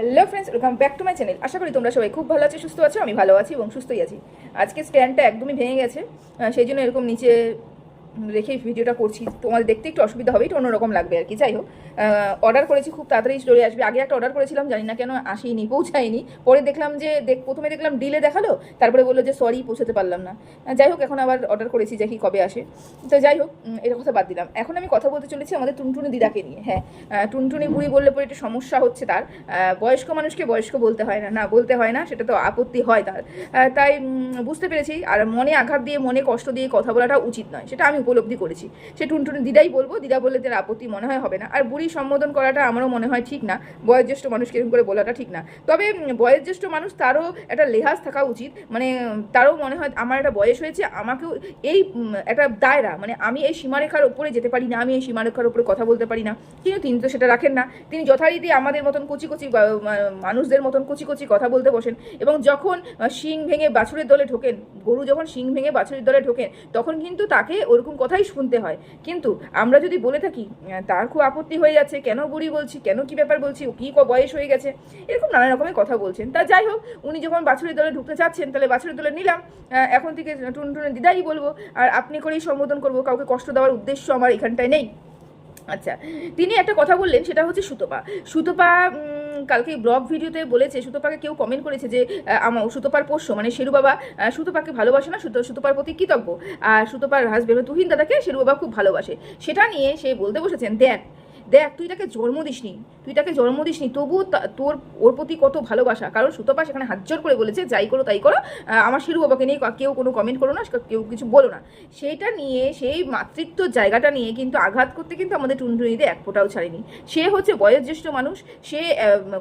Hello friends welcome back to my channel আশা করি তোমরা সবাই খুব ভালো আছো, সুস্থ আছো, আমি ভালো আছি এবং সুস্থই আছি। আজকে স্ট্যান্ডটা একদমই ভেঙে গেছে। সেই জন্য এরকম নিচে রেখে ভিডিওটা করছি, তোমাদের দেখতে একটু অসুবিধা হবে, একটু অন্যরকম লাগবে আর কি, যাই হোক। অর্ডার করেছি, খুব তাড়াতাড়ি চলে আসবে। আগে একটা অর্ডার করেছিলাম, জানি না কেন আসেনি, পৌঁছায়নি। পরে দেখলাম যে, দেখ, প্রথমে দেখলাম ডিলে দেখাল, তারপরে বলল যে সরি পৌঁছাতে পারলাম না। যাই হোক, এখন আবার অর্ডার করেছি দেখি কবে আসে। তো যাই হোক এটা কথা বাদ দিলাম। এখন আমি কথা বলতে চলেছি আমাদের টুনটুনি দিদাকে নিয়ে। হ্যাঁ টুনটুনি বুড়ি বললে পরে একটু সমস্যা হচ্ছে তার। বয়স্ক মানুষকে বয়স্ক বলতে হয় না না বলতে হয় না, সেটা তো আপত্তি হয় তার। তাই বুঝতে পেরেছি। আর মনে আঘাত দিয়ে, মনে কষ্ট দিয়ে কথা বলাটা উচিত নয়, সেটা আমি উপলব্ধি করেছি। সে টুনটুনি দিদাই বলব, দিদা বললে তার আপত্তি মনে হয় হবে না। আর বুড়ি সম্বোধন করাটা আমারও মনে হয় ঠিক না, বয়োজ্যেষ্ঠ মানুষকে এরকম করে বলাটা ঠিক না। তবে বয়োজ্যেষ্ঠ মানুষ তারও একটা লেহাজ থাকা উচিত মানে তারও মনে হয় আমার একটা বয়স হয়েছে, আমাকেও এই একটা দায়রা মানে আমি এই সীমারেখার ওপরে যেতে পারি না, আমি এই সীমারেখার ওপরে কথা বলতে পারি না। কিন্তু তিনি তো সেটা রাখেন না। তিনি যথারীতি আমাদের মতন কচি কচি মানুষদের মতন কচি কচি কথা বলতে বসেন এবং যখন শিং ভেঙে বাছুরের দলে ঢোকেন, গরু যখন শিং ভেঙে বাছুরের দলে ঢোকেন, তখন কিন্তু তাকে ওরকম কথাই শুনতে হয়। কিন্তু আমরা যদি বলে থাকি তার খুব আপত্তি হয়ে যাচ্ছে, কেন বুড়ি বলছি, কেন কি ব্যাপার বলছি কি বয়স হয়ে গেছে? এরকম নানা রকমের কথা বলছেন। তা যাই হোক, উনি যখন বাছুরের দলে ঢুকতে চাচ্ছেন, তাহলে বাছুরের দলে নিলাম। এখন থেকে টুনটুনে দিদাই বলব, আর আপনি করেই সম্বোধন করব, কাউকে কষ্ট দেওয়ার উদ্দেশ্য আমার এখানটায় নেই। আচ্ছা তিনি একটা কথা বললেন, সেটা হচ্ছে সুতপা। সুতপা কালকে ব্লগ ভিডিওতে বলেছে, সুতপাকে কেউ কমেন্ট করেছে যে আমার সুতপার পোষ্য মানে শেরু বাবা সুতোপাকে ভালোবাসে না সুতপার প্রতি কৃতজ্ঞ। আর সুতোপার হাজবেন্ড তুহিন দাদাকে শেরু বাবা খুব ভালোবাসে। সেটা নিয়ে সে বলতে বসেছেন, দেখ দেখ, তুই তাকে জন্ম দিসনি, তুই তাকে জন্ম দিসনি তবুও তোর, ওর প্রতি কত ভালোবাসা। কারণ সুতপা সেখানে হাত জোর করে বলেছে, যাই করো তাই করো আমার শিরু বাবাকে নিয়ে কেউ কোনো কমেন্ট করো না কেউ কিছু বলো না। সেইটা নিয়ে, সেই মাতৃত্ব জায়গাটা নিয়ে কিন্তু আঘাত করতে কিন্তু আমাদের টুনটুনিতে এক ফোঁটাও ছাড়েনি। সে হচ্ছে বয়োজ্যেষ্ঠ মানুষ, সে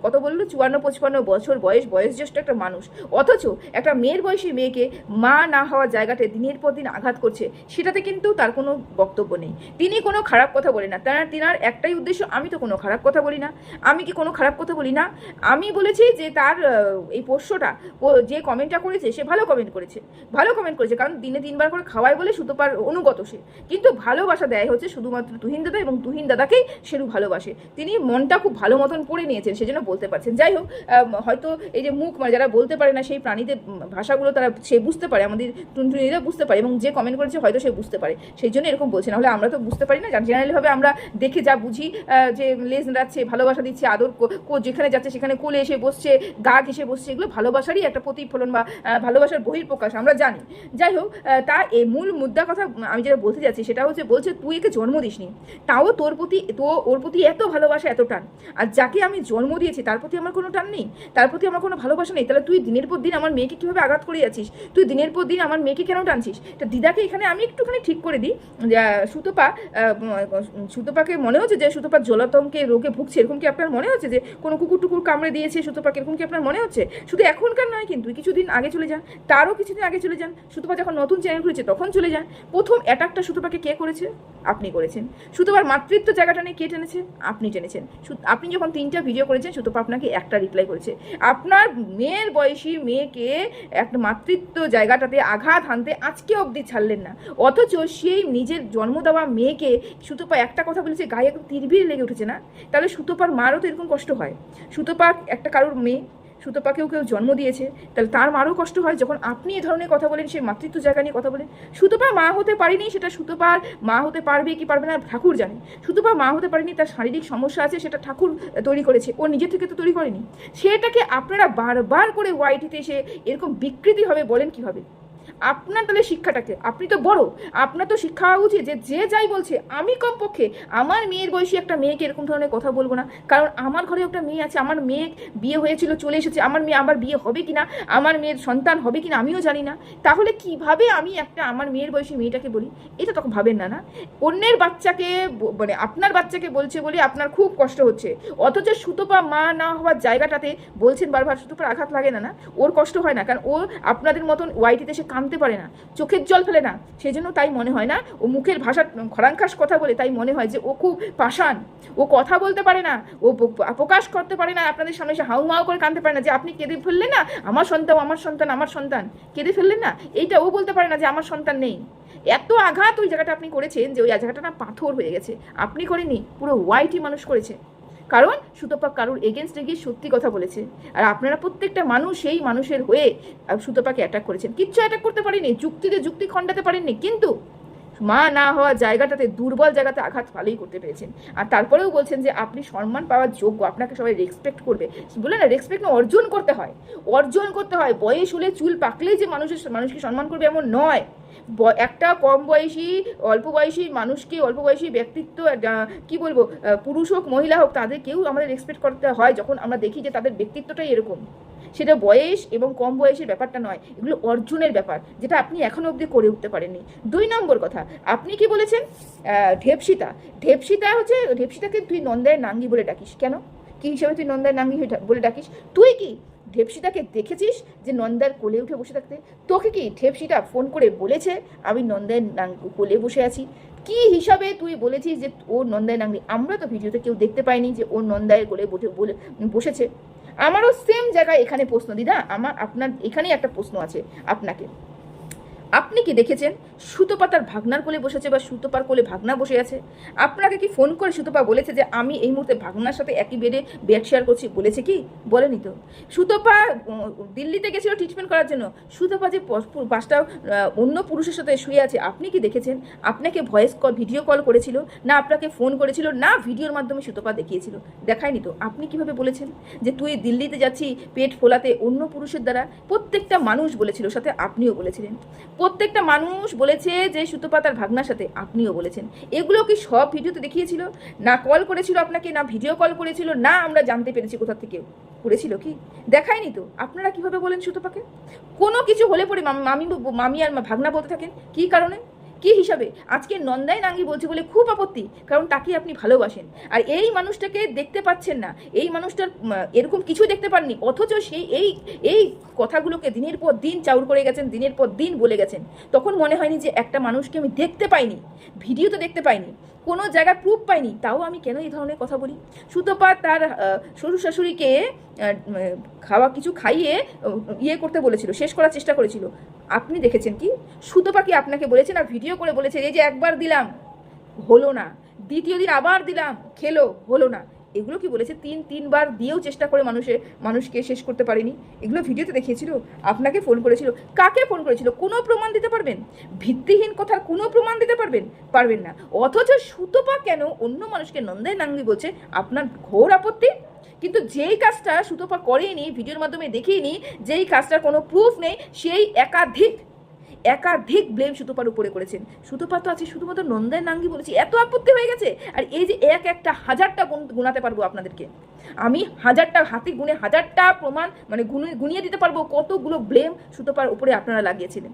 কত বলল, চুয়ান্ন, পঁচপান্ন বছর বয়স, বয়োজ্যেষ্ঠ একটা মানুষ। অথচ একটা মেয়ের বয়সী মেয়েকে মা না হওয়ার জায়গাতে দিনের পর দিন আঘাত করছে, সেটাতে কিন্তু তার কোনো বক্তব্য নেই। তিনি কোনো খারাপ কথা বলে না। তার, তিনার একটাই উদ্দেশ্য, আমি তো কোনো খারাপ কথা বলি না। আমি কি কোনো খারাপ কথা বলি না? আমি বলেছি যে তার এই পোষ্যটা যে কমেন্টটা করেছে, সে ভালো কমেন্ট করেছে। ভালো কমেন্ট করেছে, কারণ দিনে তিনবার করে খাওয়ায় বলে সুতোপার অনুগত সে। কিন্তু ভালোবাসা দেয় হচ্ছে শুধুমাত্র তুহিন দাদা এবং তুহিন দাদাকেই সেরু ভালোবাসে। তিনি মনটা খুব ভালো মতন পড়ে নিয়েছেন, সেজন্য বলতে পারছেন। যাই হোক হয়তো এই যে মুখ মানে যারা বলতে পারে না, সেই প্রাণীদের ভাষাগুলো তারা, সে বুঝতে পারে, আমাদের টুনটুনিরা বুঝতে পারে এবং যে কমেন্ট করেছে হয়তো সে বুঝতে পারে। সেই জন্য এরকম বলছে না হলে আমরা তো বুঝতে পারি না। জেনারেলিভাবে আমরা দেখে যা বুঝি যে লেজ নাড়াচ্ছে, ভালোবাসা দিচ্ছে, আদর যেখানে যাচ্ছে সেখানে কোলে এসে বসছে, গা ঘেসে বসছে, এগুলো ভালোবাসারই একটা প্রতিফলন বা ভালোবাসার বহির্প্রকাশ আমরা জানি। যাই হোক তা এই মূল মুদ্রা কথা আমি যেটা বলতে যাচ্ছি সেটা হচ্ছে, বলছে, তুই একে জন্ম দিসনি। তাও তোর প্রতি, তো ওর প্রতি এত ভালোবাসা, এত টান। আর যাকে আমি জন্ম দিয়েছি, তার প্রতি আমার কোনো টান নেই। তার প্রতি আমার কোনো ভালোবাসা নেই। তাহলে তুই দিনের পর দিন আমার মেয়েকে কীভাবে আঘাত করে যাচ্ছিস? তুই দিনের পর দিন আমার মেয়েকে কেন টানছিস? তা দিদাকে এখানে আমি একটুখানি ঠিক করে দিই। সুতপা সুতপাকে মনে হচ্ছে যে সুতপা জলাতঙ্কে রোগে ভুগছে, এরকম কি আপনার মনে হচ্ছে যে কোনো কুকুর টুকুর কামড়ে দিয়েছে সুতপাকে এরকম কি আপনার মনে হচ্ছে শুধু এখনকার নয় কিন্তু কিছুদিন আগে চলে যান, তারও কিছুদিন আগে চলে যান, সুতপা যখন নতুন চ্যানেল খুলেছে তখন চলে যান। প্রথম অ্যাটাকটা সুতপাকে কে করেছে? আপনি করেছেন। সুতপার মাতৃত্ব জায়গাটা নিয়ে কে টেনেছে? আপনি টেনেছেন। আপনি যখন তিনটা ভিডিও করেছেন, সুতপা আপনাকে একটা রিপ্লাই করেছে। আপনার মেয়ের বয়সী মেয়েকে একটা মাতৃত্ব জায়গাটাতে আঘাত হানতে আজকে অবধি ছাড়লেন না। অথচ সেই নিজের জন্ম দেওয়া মেয়েকে সুতপা একটা কথা বলেছে, গায়ে একদম লেগে উঠেছে না? তাহলে সুতোপার মারও তো এরকম কষ্ট হয়। সুতপা একটা কারোর মেয়ে, সুতপাকেও কেউ জন্ম দিয়েছে, তাহলে তার মারও কষ্ট হয় যখন আপনি এ ধরনের কথা বলেন, সেই মাতৃত্ব জায়গা নিয়ে কথা বলেন। সুতোপা মা হতে পারেনি, সেটা সুতোপার মা হতে পারবে কি পারবে না ঠাকুর জানে। সুতোপা মা হতে পারেনি, তার শারীরিক সমস্যা আছে, সেটা ঠাকুর তৈরি করেছে, ও নিজে থেকে তো তৈরি করেনি। সেটাকে আপনারা বারবার করে ওয়াইটিতে এসে এরকম বিকৃতি হবে বলেন কীভাবে? আপনার তাহলে শিক্ষাটাকে, আপনি তো বড়, আপনার তো শিক্ষা হওয়া উচিত যে যে যাই বলছে, আমি কমপক্ষে আমার মেয়ের বয়সী একটা মেয়েকে এরকম ধরনের কথা বলব না। কারণ আমার ঘরে একটা মেয়ে আছে, আমার মেয়ে বিয়ে হয়েছিল, চলে এসেছে, আমার মেয়ে আবার বিয়ে হবে কিনা, আমার মেয়ের সন্তান হবে কিনা আমিও জানি না। তাহলে কীভাবে আমি একটা আমার মেয়ের বয়সী মেয়েটাকে বলি? এটা তখন ভাবেন না না? অন্যের বাচ্চাকে মানে আপনার বাচ্চাকে বলছে বলে আপনার খুব কষ্ট হচ্ছে। অথচ সুতপা মা না হওয়ার জায়গাটাতে বলছেন বারবার সুতোপার আঘাত লাগে না না? ওর কষ্ট হয় না, কারণ ও আপনাদের মতন ওয়াইটিতে সে কামতে পারে না, চোখের জল ফেলে না সেই জন্য তাই মনে হয় না, ও মুখের ভাষা খরাঙ্কাশ কথা বলে তাই মনে হয় যে ও খুব পাষাণ। ও কথা বলতে পারে না, ও প্রকাশ করতে পারে না, আপনাদের সামনে এসে হাউ মাউ করে কাঁদতে পারে না যে আপনি কেঁদে ফেললেন না? আমার সন্তান আমার সন্তান আমার সন্তান। কেঁদে ফেললেন না? এইটা ও বলতে পারে না যে আমার সন্তান নেই। এত আঘাত ওই জায়গাটা আপনি করেছেন যে ওই জায়গাটা না পাথর হয়ে গেছে। আপনি করেনি পুরো হোয়াইটই মানুষ করেছে। কারণ সুতপা কারুর এগেনস্টে গিয়ে সত্যি কথা বলেছে। আর আপনারা প্রত্যেকটা মানুষ সেই মানুষের হয়ে সুতপাকে অ্যাটাক করেছেন। কিচ্ছু অ্যাটাক করতে পারেনি যুক্তিতে যুক্তি খণ্ডাতে পারেননি, কিন্তু মা না হওয়া জায়গাটাতে, দুর্বল জায়গাতে আঘাত ভালোই করতে পেরেছেন। আর তারপরেও বলছেন যে, আপনি সম্মান পাওয়ার যোগ্য, আপনাকে সবাই রেসপেক্ট করবে। বলে না রেসপেক্ট না, অর্জন করতে হয়। অর্জন করতে হয়। বয়স হলে চুল পাকলেই যে মানুষের, মানুষকে সম্মান করবে এমন নয়। একটা কম বয়সী, অল্প বয়সী মানুষকে, অল্প বয়সী ব্যক্তিত্ব কি বলব পুরুষ হোক, মহিলা হোক, তাদেরকেও আমাদের রেসপেক্ট করতে হয় যখন আমরা দেখি যে তাদের ব্যক্তিত্বটাই এরকম। সেটা বয়স এবং কম বয়সের ব্যাপারটা নয়, এগুলো অর্জনের ব্যাপার, যেটা আপনি এখনও অবধি করে উঠতে পারেননি। দুই নম্বর কথা, আপনি কি বলেছেন? ঢেপসিতা। ঢেপসিতা হচ্ছে, ঢেপসিতাকে তুই নন্দায় নাঙ্গি বলে ডাকিস। কেন? কি হিসাবে তুই নন্দায় নাঙ্গি বলে ডাকিস? তুই কি ঢেপসিতাকে দেখেছিস যে নন্দার কোলে উঠে বসে থাকতে? তোকে কি ঢেপসিটা ফোন করে বলেছে? আমি নন্দায় কোলে বসে আছি। কি হিসাবে তুই বলেছিস যে ও নন্দায় নাংলি আমরা তো ভিডিওতে কেউ দেখতে পাইনি যে ও নন্দায় কোলে বলে, বসেছে। আমারও সেম জায়গায় এখানে প্রশ্ন, দিদা। আমার, আপনার এখানেই একটা প্রশ্ন আছে আপনাকে। আপনি কি দেখেছেন? সুতপা তার ভাগনার কোলে বসেছে বা সুতপার কোলে ভাগনা বসে আছে? আপনাকে কি ফোন করে সুতোপা বলেছে যে আমি এই মুহূর্তে ভাগনার সাথে একই বেডে বেড শেয়ার করছি? বলেছে কি? বলেনি তো। সুতোপা দিল্লিতে গেছিল ট্রিটমেন্ট করার জন্য। সুতোপা যে পাঁচটা অন্য পুরুষের সাথে শুয়ে আছে, আপনি কি দেখেছেন? আপনাকে ভয়েস কল ভিডিও কল করেছিল, না আপনাকে ফোন করেছিল, না ভিডিওর মাধ্যমে সুতোপা দেখিয়েছিল। দেখায়নি তো। আপনি কীভাবে বলেছেন যে তুই দিল্লিতে যাচ্ছি, পেট ফোলাতে অন্য পুরুষের দ্বারা? প্রত্যেকটা মানুষ বলেছিল, সাথে আপনিও বলেছিলেন। প্রত্যেকটা মানুষ বলেছে যে সুতোপাতার ভাগনার সাথে আপনিও বলেছেন। এগুলো কি সব ভিডিওতে দেখিয়েছিল? না কল করেছিল আপনাকে, না ভিডিও কল করেছিল, না আমরা জানতে পেরেছি কোথা থেকে করেছিল কি? দেখায়নি তো। আপনারা কীভাবে বলেন সুতোপাকে? কোনো কিছু হলে পরে মামি মামি আর ভাগনা বলতে থাকেন। কি কারণে? কি হিসাবে? আজকে নন্দাই নাঙ্গি বলছে বলে খুব আপত্তি, কারণ তাকে আপনি ভালোবাসেন। আর এই মানুষটাকে দেখতে পাচ্ছেন না। এই মানুষটার এরকম কিছু দেখতে পাননি, অথচ সেই এই এই কথাগুলোকে দিনের পর দিন চাউর করে গেছেন, দিনের পর দিন বলে গেছেন। তখন মনে হয়নি যে একটা মানুষকে আমি দেখতে পাইনি। ভিডিও তো দেখতে পাইনি। কোনো জায়গায় প্রুফ পাইনি, তাও আমি কেন এই ধরনের কথা বলি? সুতপা তার শ্বশুর শাশুড়িকে খাওয়া কিছু খাইয়ে ইয়ে করতে বলেছিল, শেষ করার চেষ্টা করেছিল। আপনি দেখেছেন কি? সুতপা কি আপনাকে বলেছেন আর ভিডিও করে বলেছে? এই যে একবার দিলাম, হলো না। দ্বিতীয় দিন আবার দিলাম, খেলো, হলো না। এগুলো কি বলেছে? তিন, তিনবার দিয়েও চেষ্টা করে মানুষে, মানুষকে শেষ করতে পারেনি। এগুলো ভিডিওতে দেখিয়েছিল, আপনাকে ফোন করেছিল। কাকে ফোন করেছিল? কোনো প্রমাণ দিতে পারবেন? ভিত্তিহীন কথার কোনো প্রমাণ দিতে পারবেন? পারবেন না। অথচ সুতপা কেন অন্য মানুষকে নন্দায় নাঙ্গি বলছে, আপনার ঘোর আপত্তি? কিন্তু যেই কাজটা সুতপা করেনি, ভিডিওর মাধ্যমে দেখিয়েনি, যেই কাজটার কোনো প্রুফ নেই, সেই একাধিক একাধিক ব্লেম সুতোপার উপরে করেছেন। সুতোপা তো আছে শুধুমাত্র নন্দায় নাঙ্গি বলেছি, এত আপত্তি হয়ে গেছে। আর এই যে এক একটা হাজারটা গুণ- গুণাতে পারব আপনাদেরকে, আমি হাজারটা হাতে গুনে হাজারটা প্রমাণ মানে গুনে, গুনিয়ে দিতে পারব কতগুলো ব্লেম সুতোপার উপরে আপনারা লাগিয়েছিলেন।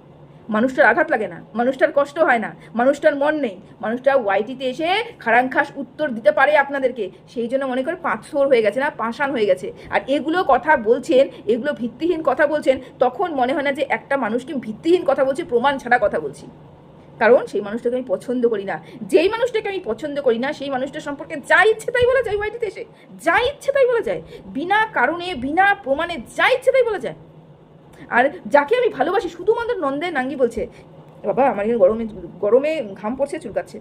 মানুষটার আঘাত লাগে না, মানুষটার কষ্ট হয় না, মানুষটার মন নেই। মানুষটা ওয়াইটিতে এসে খারাংখাস উত্তর দিতে পারে আপনাদেরকে। সেই জন্য মনে করে পাঁচশোর হয়ে গেছে না, পাষাণ হয়ে গেছে। আর এগুলো কথা বলছেন, এগুলো ভিত্তিহীন কথা বলছেন, তখন মনে হয় না যে একটা মানুষকে ভিত্তিহীন কথা বলছি, প্রমাণ ছাড়া কথা বলছি। কারণ সেই মানুষটাকে আমি পছন্দ করি না। যেই মানুষটাকে আমি পছন্দ করি না, সেই মানুষটা সম্পর্কে যা ইচ্ছে তাই বলা যায় ওয়াইটিতে এসে। যা ইচ্ছে তাই বলা যায়। বিনা কারণে, বিনা প্রমাণে যা ইচ্ছে তাই বলা যায়। আর যাকে আমি ভালোবাসি, শুধুমাত্র নন্দে নাঙ্গি বলছে বাবা, আমার এখানে গরমে গরমে ঘাম পড়ছে, চুলকাচ্ছে।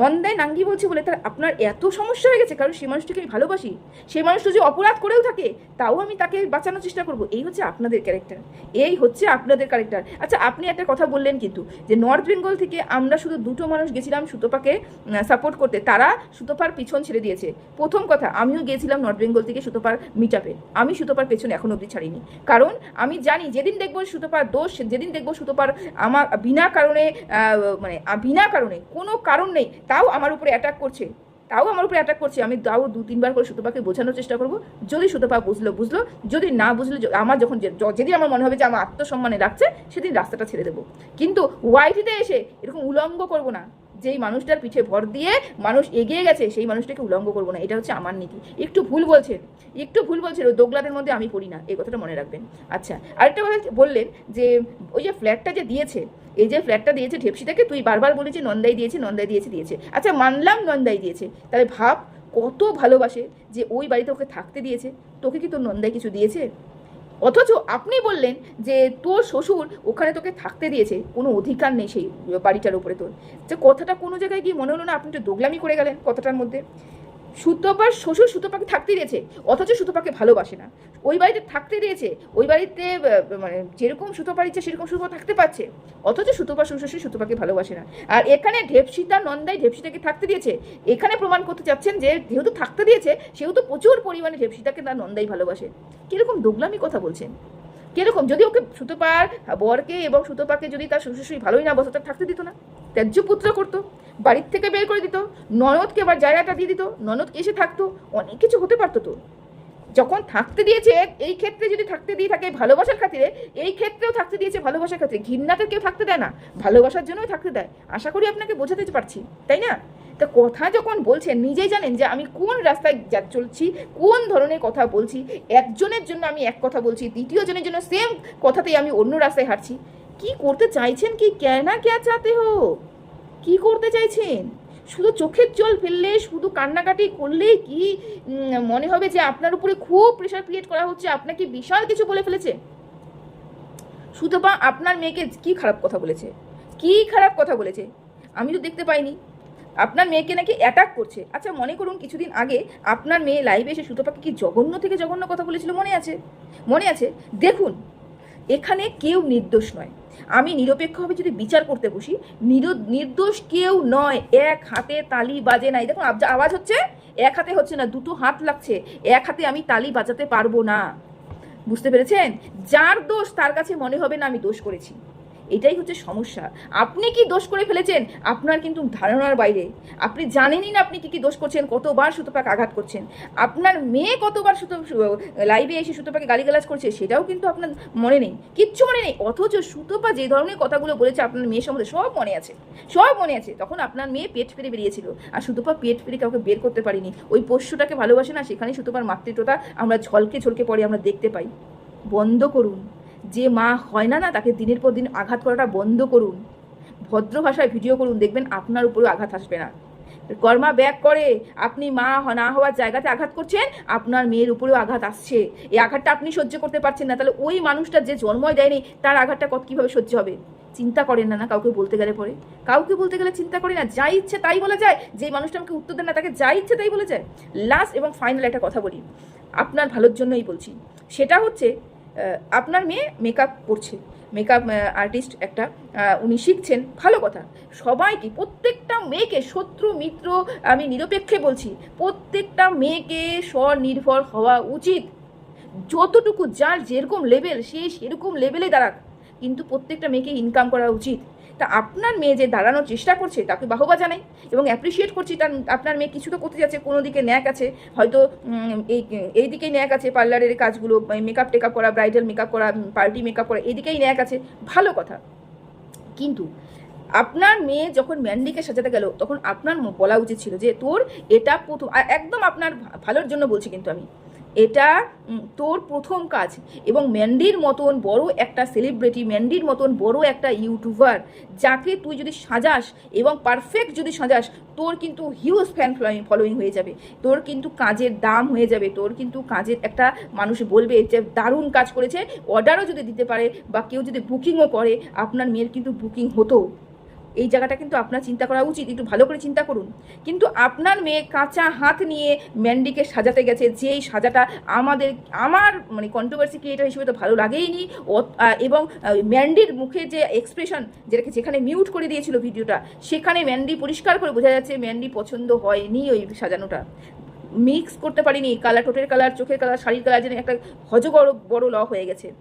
নন্দায় নাঙ্গি বলছে বলে তার আপনার এত সমস্যা হয়ে গেছে, কারণ সেই মানুষটাকে আমি ভালোবাসি। সেই মানুষটা যে অপরাধ করেও থাকে, তাও আমি তাকে বাঁচানোর চেষ্টা করব। এই হচ্ছে আপনাদের ক্যারেক্টার এই হচ্ছে আপনাদের ক্যারেক্টার আচ্ছা আপনি একটা কথা বললেন কিন্তু, যে নর্থ বেঙ্গল থেকে আমরা শুধু দুটো মানুষ গেছিলাম সুতপাকে সাপোর্ট করতে। তারা সুতপার পিছন ছেড়ে দিয়েছে। প্রথম কথা, আমিও গিয়েছিলাম নর্থ বেঙ্গল থেকে সুতপার মিটাপে আমি সুতপার পেছন এখন অবধি ছাড়িনি। কারণ আমি জানি, যেদিন দেখব সুতপার দোষ, যেদিন দেখব সুতপার আমার বিনা কারণে মানে বিনা কারণে কোনো কারণ নেই। তাও আমার উপরে অ্যাটাক করছে। তাও আমার উপরে অ্যাটাক করছে। আমি তাও দু, তিনবার করে সুতপাকে বোঝানোর চেষ্টা করব। যদি সুতপা বুঝলো বুঝলো। যদি না বুঝলো আমার যখন যেদিন আমার মনে হবে যে আমার আত্মসম্মানে রাখছে, সেদিন রাস্তাটা ছেড়ে দেবো। কিন্তু ওয়াইটিতে এসে এরকম উলঙ্গ করব না। যেই মানুষটার পিঠে ভর দিয়ে মানুষ এগিয়ে গেছে, সেই মানুষটাকে উলঙ্গ করব না। এটা হচ্ছে আমার নীতি। একটু ভুল বলছেন, একটু ভুল বলছেন ওই দোগলাদের মধ্যে আমি পড়ি না, এই কথাটা মনে রাখবেন। আচ্ছা আরেকটা কথা বললেন যে, ওই যে ফ্ল্যাটটা যে দিয়েছে, এই যে ফ্ল্যাটটা দিয়েছে ঢেপসিটাকে, তুই বারবার বলেছি নন্দাই দিয়েছে নন্দাই দিয়েছে দিয়েছে। আচ্ছা মানলাম নন্দাই দিয়েছে, তাহলে ভাব কত ভালোবাসে যে ওই বাড়িতে ওকে থাকতে দিয়েছে, তোকে কি তোর নন্দাই কিছু দিয়েছে? অথচ আপনি বললেন যে তোর শ্বশুর ওখানে তোকে থাকতে দিয়েছে। কোনো অধিকার নেই সেই বাড়িটার উপরে তোর। যে কথাটা কোনো জায়গায় গিয়ে মনে হলো না, আপনি তো দোগলামি করে গেলেন কথাটার মধ্যে। সুতপার শ্বশুর সুতপাকে থাকতে দিয়েছে, অথচ সুতপাকে ভালোবাসে না। ওই বাড়িতে থাকতে দিয়েছে, ওই বাড়িতে মানে যেরকম সুতপার ইচ্ছে সেরকম সুতপা থাকতে পারছে, অথচ সুতপার শ্বশুর সুতপাকে ভালোবাসে না। আর এখানে ঢেপসিতা নন্দাই ঢেপসিতাকে থাকতে দিয়েছে, এখানে প্রমাণ করতে চাচ্ছেন যে যেহেতু থাকতে দিয়েছে, সেহেতু প্রচুর পরিমাণে ঢেপসিতাকে তার নন্দাই ভালোবাসে। কীরকম দোগলামি কথা বলছেন? কীরকম? যদি ওকে সুতপার বরকে এবং সুতপাকে যদি তার শ্বশুর ভালোই না বসে থাকতে দিত না? ত্যায্য পুত্র করতো? বাড়ির থেকে বের করে দিত, ননদকে আবার জায়গাটা দিয়ে দিত, ননদ এসে থাকতো, অনেক কিছু হতে পারতো তো। যখন থাকতে দিয়েছে, এই ক্ষেত্রে যদি থাকতে দিয়ে থাকে ভালোবাসার খাতিরে, এই ক্ষেত্রেও থাকতে দিয়েছে ভালোবাসার খাতিরে। ঘৃণাতে কেউ থাকতে দেয় না, ভালোবাসার জন্যই থাকতে দেয়। আশা করি আপনাকে বোঝাতে পারছি, তাই না? তা কথা যখন বলছেন নিজেই জানেন যে আমি কোন রাস্তায় যা চলছি, কোন ধরনের কথা বলছি, একজনের জন্য আমি এক কথা বলছি দ্বিতীয় জনের জন্য সেম কথাতেই আমি অন্য রাস্তায় হাঁটছি। কি করতে চাইছেন কি কেনা কে চাতে হো? কি করতে চাইছেন? শুধু চোখের জল ফেললে, শুধু কান্নাকাটি করলেই কি মনে হবে যে আপনার উপরে খুব প্রেশার ক্রিয়েট করা হচ্ছে? আপনাকে বিশাল কিছু বলে ফেলেছে? শুধু বা আপনার মেয়েকে কি খারাপ কথা বলেছে? কি খারাপ কথা বলেছে? আমি তো দেখতে পাইনি। আপনার মেয়েকে নাকি অ্যাটাক করছে। আচ্ছা মনে করুন, কিছুদিন আগে আপনার মেয়ে লাইভে এসে সুতোপাকে কি জঘন্য থেকে জঘন্য কথা বলেছিল? মনে আছে? মনে আছে? দেখুন এখানে কেউ নির্দোষ নয়। আমি নিরপেক্ষভাবে যদি বিচার করতে বসি, নির- নির্দোষ কেউ নয়। এক হাতে তালি বাজে নাই। দেখুন আওয়াজ হচ্ছে, এক হাতে হচ্ছে না, দুটো হাত লাগছে। এক হাতে আমি তালি বাজাতে পারব না। বুঝতে পেরেছেন? যার দোষ তার কাছে মনে হবে না, আমি দোষ করেছি। এটাই হচ্ছে সমস্যা। আপনি কি দোষ করে ফেলেছেন? আপনার কিন্তু ধারণার বাইরে। আপনি জানেনই না আপনি কি কি দোষ করছেন, কতবার সুতোপাকে আঘাত করছেন। আপনার মেয়ে কতবার সুতো লাইভে এসে সুতোপাকে গালিগালাজ করছে, সেটাও কিন্তু আপনার মনে নেই। কিচ্ছু মনে নেই, অথচ সুতোপা যে ধরনের কথাগুলো বলেছে, আপনার মেয়ের সম্বন্ধে সব মনে আছে। সব মনে আছে। তখন আপনার মেয়ে পেট ফেরে বেরিয়েছিল, আর সুতোপা পেট ফেরে কাউকে বের করতে পারিনি। ওই পোষ্যটাকে ভালোবাসে না সেখানে সুতোপার মাতৃত্বতা আমরা ঝলকে ঝলকে পড়ে, আমরা দেখতে পাই। বন্ধ করুন। যে মা হয় না না, তাকে দিনের পর দিন আঘাত করাটা বন্ধ করুন। ভদ্র ভাষায় ভিডিও করুন, দেখবেন আপনার উপরেও আঘাত আসবে না। কর্মা ব্যাক করে, আপনি মা না হওয়ার জায়গাতে আঘাত করছেন, আপনার মেয়ের উপরেও আঘাত আসছে। এই আঘাতটা আপনি সহ্য করতে পারছেন না, তাহলে ওই মানুষটা যে জন্মই দেয়নি, তার আঘাতটা কত, কীভাবে সহ্য হবে? চিন্তা করেন না না, কাউকে বলতে গেলে পরে। কাউকে বলতে গেলে চিন্তা করি না, যা ইচ্ছে তাই বলে যায়। যে মানুষটা আমাকে উত্তর দেন না, তাকে যা ইচ্ছে তাই বলে যায়। লাস্ট এবং ফাইনাল একটা কথা বলি। আপনার ভালোর জন্যই বলছি। সেটা হচ্ছে আপনার মেয়ে মেকআপ করছে। মেকআপ আর্টিস্ট একটা উনি শিখছেন। ভালো কথা। সবাইকে, প্রত্যেকটা মেয়েকে, শত্রু, মিত্র, আমি নিরপেক্ষে বলছি, প্রত্যেকটা মেয়েকে স্বনির্ভর হওয়া উচিত। যতটুকু যার যেরকম লেভেল সে সেরকম লেভেলে দাঁড়াক। কিন্তু প্রত্যেকটা মেয়েকে ইনকাম করা উচিত। তা আপনার মেয়ে যে দাঁড়ানোর চেষ্টা করছে, তাকে বাহবা জানাই এবং অ্যাপ্রিসিয়েট করছি তার, আপনার মেয়ে কিছু তো করতে যাচ্ছে, কোনো দিকে ন্যাক আছে, হয়তো এই এই দিকেই ন্যাক আছে পার্লারের কাজগুলো মেকআপ টেকআপ করা ব্রাইডাল মেকআপ করা পার্টি মেকআপ করা এদিকেই ন্যাক আছে, ভালো কথা। কিন্তু আপনার মেয়ে যখন ম্যান্ডিকে সাজাতে গেল, তখন আপনার বলা উচিত ছিল যে তোর এটা প্রথম একদম আপনার ভালোর জন্য বলছি কিন্তু আমি। এটা তোর প্রথম কাজ। এবং ম্যান্ডির মতন বড় একটা সেলিব্রিটি ম্যান্ডির মতন বড় একটা ইউটিউবার যাকে তুই যদি সাজাস এবং পারফেক্ট যদি সাজাস, তোর কিন্তু হিউজ ফ্যান ফলোয়িং হয়ে যাবে। তোর কিন্তু কাজের দাম হয়ে যাবে। তোর কিন্তু কাজের একটা মানুষ বলবে যে, দারুণ কাজ করেছে। অর্ডারও যদি দিতে পারে বা কেউ যদি বুকিংও করে, আপনার মেয়ের কিন্তু বুকিং হতো এই জায়গাটা কিন্তু আপনার চিন্তা করা উচিত একটু ভালো করে চিন্তা করুন। কিন্তু আপনার মেয়ে কাঁচা হাত নিয়ে ম্যান্ডিকে সাজাতে গেছে যেই সাজাটা আমাদের আমার মানে কন্ট্রোভার্সি ক্রিয়েটার হিসেবে তো ভালো লাগেইনি। ও- আহ, এবং ম্যান্ডির মুখে যে এক্সপ্রেশন যেটাকে যেখানে মিউট করে দিয়েছিল ভিডিওটা সেখানে ম্যান্ডি পরিষ্কার করে বোঝা যাচ্ছে ম্যান্ডি পছন্দ হয়নি ওই সাজানোটা। মিক্স করতে পারিনি কালার টোটের কালার চোখের কালার শাড়ির কালার যেন একটা হজবড় বড় ল হয়ে গেছে।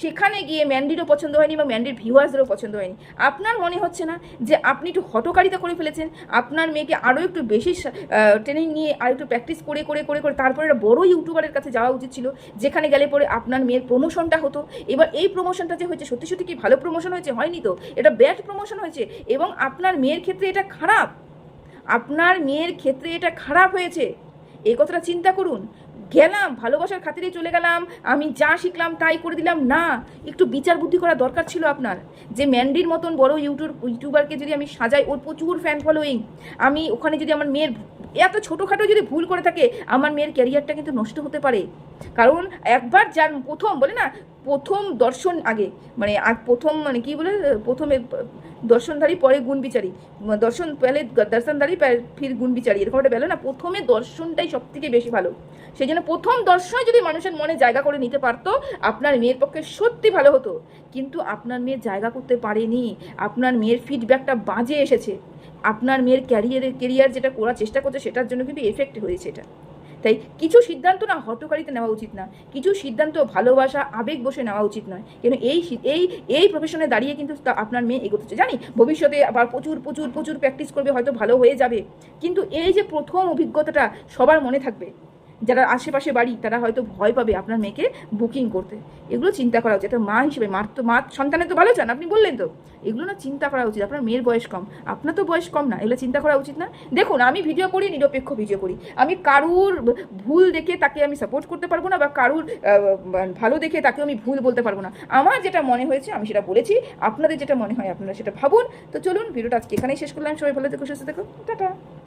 সেখানে গিয়ে ম্যান্ডিরও পছন্দ হয়নি বা ম্যান্ডির ভিউয়ার্সদেরও পছন্দ হয়নি। আপনার মনে হচ্ছে না যে আপনি একটু হটকারিতা করে ফেলেছেন? আপনার মেয়েকে আরও একটু বেশি ট্রেনিং নিয়ে আর একটু প্র্যাকটিস করে করে করে করে তারপরে একটা বড় ইউটিউবারের কাছে যাওয়া উচিত ছিল, যেখানে গেলে পরে আপনার মেয়ের প্রমোশনটা হতো। এবার এই প্রমোশনটা যে হয়েছে, সত্যি সত্যি কি ভালো প্রমোশন হয়েছে? হয়নি তো? এটা ব্যাড প্রমোশন হয়েছে এবং আপনার মেয়ের ক্ষেত্রে এটা খারাপ। আপনার মেয়ের ক্ষেত্রে এটা খারাপ হয়েছে। এই কথাটা চিন্তা করুন। গেলাম, ভালোবাসার খাতিরে চলে গেলাম, আমি যা শিখলাম তাই করে দিলাম। না, একটু বিচার বুদ্ধি করা দরকার ছিল আপনার। যে ম্যান্ডির মতন বড় ইউটিউব, ইউটিউবারকে যদি আমি সাজাই, ওর প্রচুর ফ্যান ফলোয়িং আমি ওখানে যদি আমার মেয়ের এত ছোটোখাটো যদি ভুল করে থাকে, আমার মেয়ের ক্যারিয়ারটা কিন্তু নষ্ট হতে পারে। কারণ একবার যার প্রথম বলে না প্রথম দর্শন আগে মানে প্রথম মানে কি বলে, প্রথমে দর্শনধারী, পরে গুণ বিচারী দর্শন পেলে, দর্শনধারী ফির গুণ বিচারী এরকম একটা বেলো না, প্রথমে দর্শনটাই সব থেকে বেশি ভালো। সেই জন্য প্রথম দর্শনে যদি মানুষের মনে জায়গা করে নিতে পারতো, আপনার মেয়ের পক্ষে সত্যি ভালো হতো। কিন্তু আপনার মেয়ের জায়গা করতে পারেনি, আপনার মেয়ের ফিডব্যাকটা বাজে এসেছে। আপনার মেয়ের ক্যারিয়ারের কেরিয়ার যেটা করার চেষ্টা করছে, সেটার জন্য কিন্তু এফেক্ট হয়েছে এটা। তাই কিছু সিদ্ধান্ত না হটকারিতে নেওয়া উচিত না। কিছু সিদ্ধান্ত ভালোবাসা, আবেগ বসে নেওয়া উচিত নয়। কেন এই এই এই প্রফেশনে দাঁড়িয়ে কিন্তু আপনার মেয়ে এগোতেছে জানি, ভবিষ্যতে আবার প্রচুর প্রচুর প্রচুর প্র্যাকটিস করবে, হয়তো ভালো হয়ে যাবে। কিন্তু এই যে প্রথম অভিজ্ঞতাটা সবার মনে থাকবে। যারা আশেপাশে বাড়ি, তারা হয়তো ভয় পাবে আপনার মেয়েকে বুকিং করতে। এগুলো চিন্তা করা উচিত। একটা মা হিসেবে, মার তো, মা, সন্তানের তো ভালো চান, আপনি বললেন তো। এগুলো না চিন্তা করা উচিত। আপনার মেয়ের বয়স কম। আপনার তো বয়স কম না, এগুলো চিন্তা করা উচিত না। দেখুন, আমি ভিডিও করি নিরপেক্ষ ভিডিও করি আমি কারুর ভুল দেখে তাকে আমি সাপোর্ট করতে পারব না বা কারুর ভালো দেখে তাকে আমি ভুল বলতে পারব না। আমার যেটা মনে হয়েছে, আমি সেটা বলেছি। আপনাদের যেটা মনে হয়, আপনারা সেটা ভাবুন। তো চলুন ভিডিওটা আজকে এখানেই শেষ করলাম। সবাই ভালো থেকো, সুস্থ থেকো। টাটা।